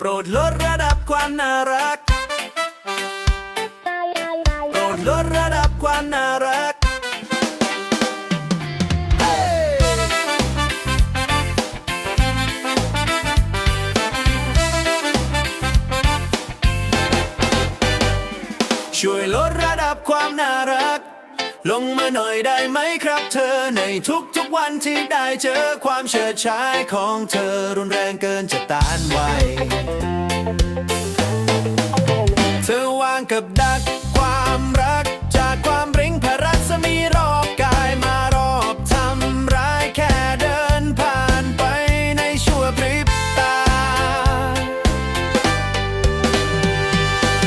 โปรดลดระดับความน่ารัก โปรดลดระดับความน่ารัก ช่วยลดระดับความน่ารัก ลงมาหน่อยได้ไหมครับเธอในทุกๆวันที่ได้เจอความเฉิดฉายของเธอรุนแรงเกินจะต้านไหว กับดักความรัก จากความริ้งพระรัศมีรอบกายมารอบทำร้ายแค่เดินผ่านไปในชั่วพริบตา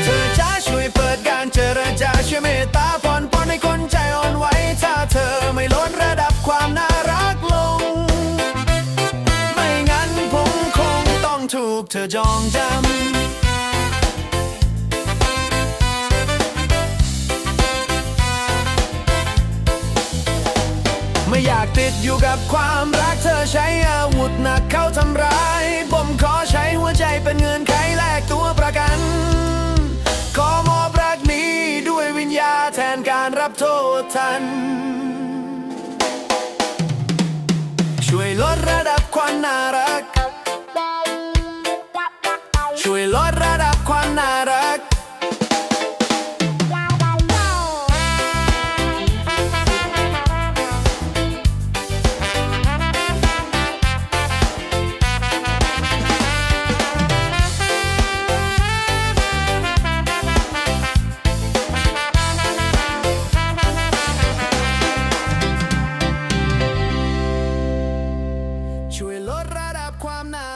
เธอจะช่วยเปิดการเจรจาช่วยเมตตาผ่อนปลนให้คนใจอ่อนไหวถ้าเธอไม่ลดระดับความน่ารักลง ไม่งั้นผมคงต้องถูกเธอจองจำ ไม่อยากติดอยู่กับความรักเธอใช้อาวุธหนักเข้าทำร้ายผมขอใช้หัวใจเป็นเงินไขแลกตัวประกัน ขอมอบรักนี้ด้วยวิญญาแทนการรับโทษทัน ช่วยลดระดับความน่ารัก ช่วยลดระดับความน่ารัก ลดระดับความน่า